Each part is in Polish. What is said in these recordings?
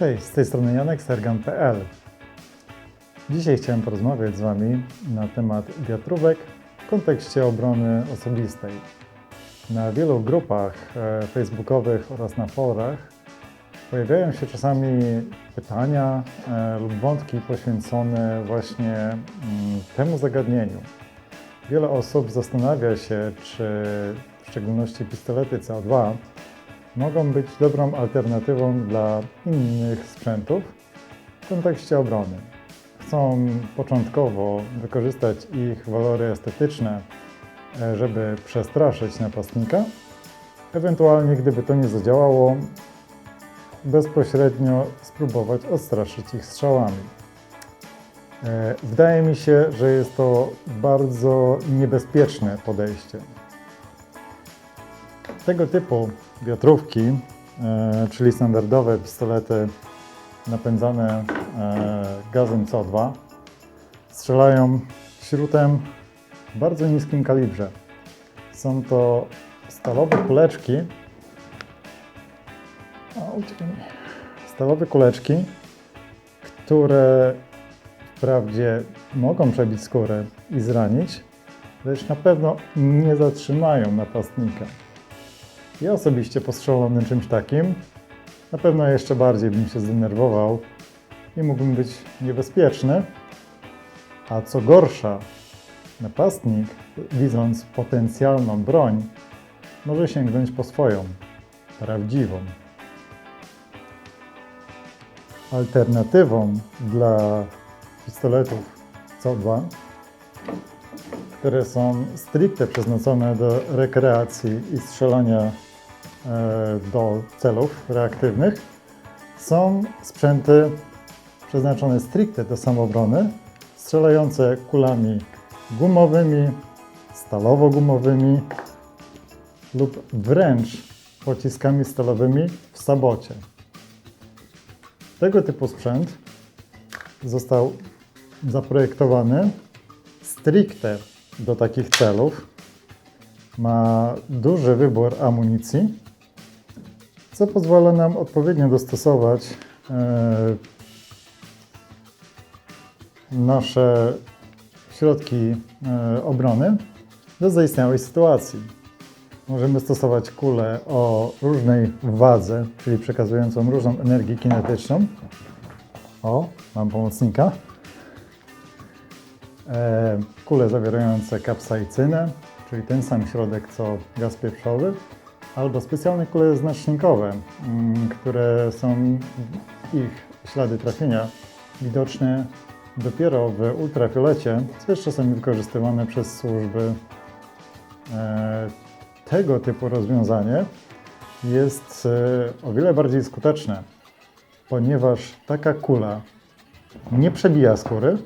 Cześć, z tej strony Janek Sergan.pl. Dzisiaj chciałem porozmawiać z Wami na temat wiatrówek w kontekście obrony osobistej. Na wielu grupach e, facebookowych oraz na forach pojawiają się czasami pytania e, lub wątki poświęcone właśnie mm, temu zagadnieniu. Wiele osób zastanawia się, czy w szczególności pistolety CO2 mogą być dobrą alternatywą dla innych sprzętów w kontekście obrony. Chcą początkowo wykorzystać ich walory estetyczne, e, żeby przestraszyć napastnika. Ewentualnie, gdyby to nie zadziałało, bezpośrednio spróbować odstraszyć ich strzałami. E, Wydaje mi się, że jest to bardzo niebezpieczne podejście. Tego typu wiatrówki, e, czyli standardowe pistolety napędzane e, gazem CO2, strzelają śrutem w bardzo niskim kalibrze. Są to stalowe kuleczki. Stalowe kuleczki, które wprawdzie mogą przebić skórę i zranić, lecz na pewno nie zatrzymają napastnika. Ja osobiście postrzelony czymś takim, na pewno jeszcze bardziej bym się zdenerwował i mógłbym być niebezpieczny. A co gorsza, napastnik, widząc potencjalną broń, może sięgnąć po swoją, prawdziwą. Alternatywą dla pistoletów CO2, które są stricte przeznaczone do rekreacji i strzelania do celów reaktywnych, są sprzęty przeznaczone stricte do samobrony, strzelające kulami gumowymi, stalowo-gumowymi lub wręcz pociskami stalowymi w sabocie. Tego typu sprzęt został zaprojektowany stricte do takich celów. Ma duży wybór amunicji, co pozwala nam odpowiednio dostosować e, nasze środki e, obrony do zaistniałej sytuacji. Możemy stosować kulę o różnej wadze, czyli przekazującą różną energię kinetyczną. O, mam pomocnika. E, kule zawierające kapsaicynę, czyli ten sam środek co gaz pieprzowy, albo specjalne kule znacznikowe, mm, które są ich ślady trafienia widoczne dopiero w ultrafiolecie, co jest czasami wykorzystywane przez służby. E, tego typu rozwiązanie jest e, o wiele bardziej skuteczne, ponieważ taka kula nie przebija skóry,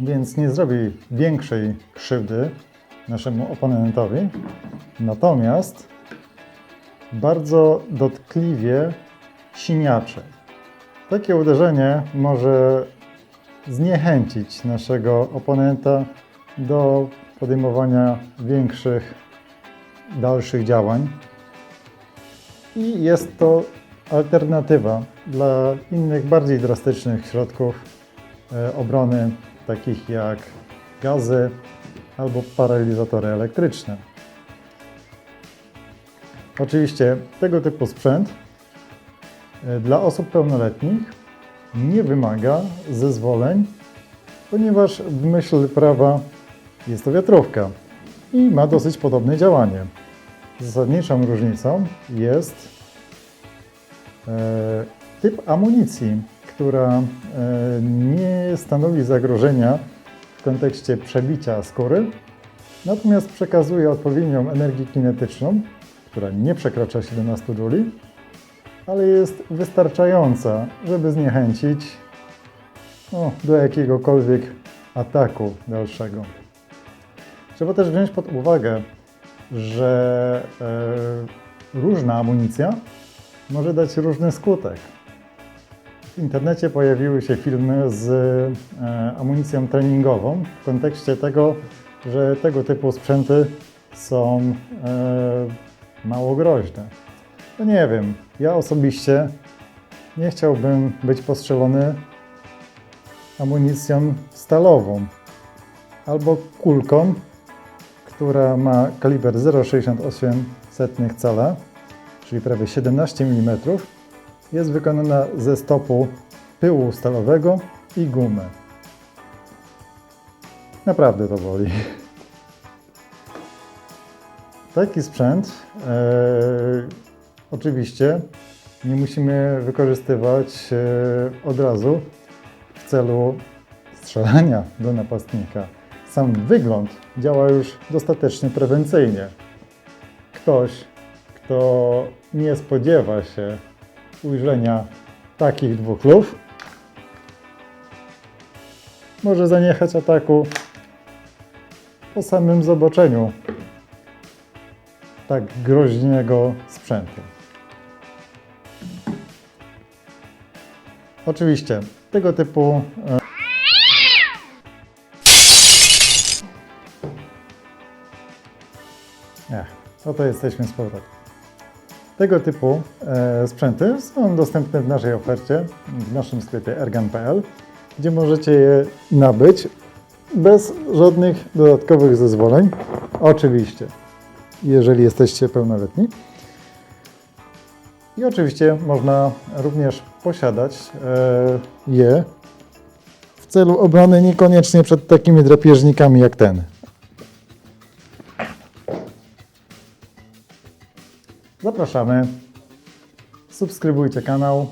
więc nie zrobi większej krzywdy naszemu oponentowi. Natomiast bardzo dotkliwie siniacze. Takie uderzenie może zniechęcić naszego oponenta do podejmowania większych, dalszych działań. I jest to alternatywa dla innych, bardziej drastycznych środków e, obrony, takich jak gazy albo paralizatory elektryczne. Oczywiście tego typu sprzęt e, dla osób pełnoletnich nie wymaga zezwoleń, ponieważ w myśl prawa jest to wiatrówka i ma dosyć podobne działanie. Zasadniczą różnicą jest e, typ amunicji, która e, nie stanowi zagrożenia w kontekście przebicia skóry, natomiast przekazuje odpowiednią energię kinetyczną, która nie przekracza 17 Joule, ale jest wystarczająca, żeby zniechęcić no, do jakiegokolwiek ataku dalszego. Trzeba też wziąć pod uwagę, że e, różna amunicja może dać różny skutek. W internecie pojawiły się filmy z e, amunicją treningową w kontekście tego, że tego typu sprzęty są e, mało groźne. No nie wiem, ja osobiście nie chciałbym być postrzelony amunicją stalową albo kulką, która ma kaliber 0,68 cala, czyli prawie 17 mm. Jest wykonana ze stopu pyłu stalowego i gumy. Naprawdę to boli. Taki sprzęt e, oczywiście nie musimy wykorzystywać e, od razu w celu strzelania do napastnika. Sam wygląd działa już dostatecznie prewencyjnie. Ktoś, kto nie spodziewa się ujrzenia takich dwóch luf, może zaniechać ataku po samym zobaczeniu tak groźnego sprzętu. Oczywiście tego typu Ech, oto jesteśmy z powrotem. Tego typu e, sprzęty są dostępne w naszej ofercie, w naszym sklepie ergan.pl, gdzie możecie je nabyć bez żadnych dodatkowych zezwoleń. Oczywiście, jeżeli jesteście pełnoletni. I oczywiście można również posiadać e, je w celu obrony niekoniecznie przed takimi drapieżnikami jak ten. Zapraszamy. Subskrybujcie kanał.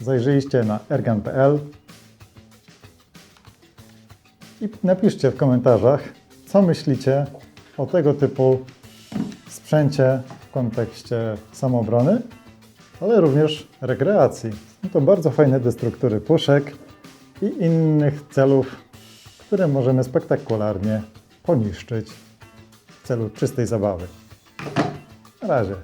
Zajrzyjcie na ergan.pl i napiszcie w komentarzach, co myślicie o tego typu sprzęcie w kontekście samoobrony, ale również rekreacji. Są to bardzo fajne destruktory puszek i innych celów, które możemy spektakularnie poniszczyć w celu czystej zabawy. Na razie.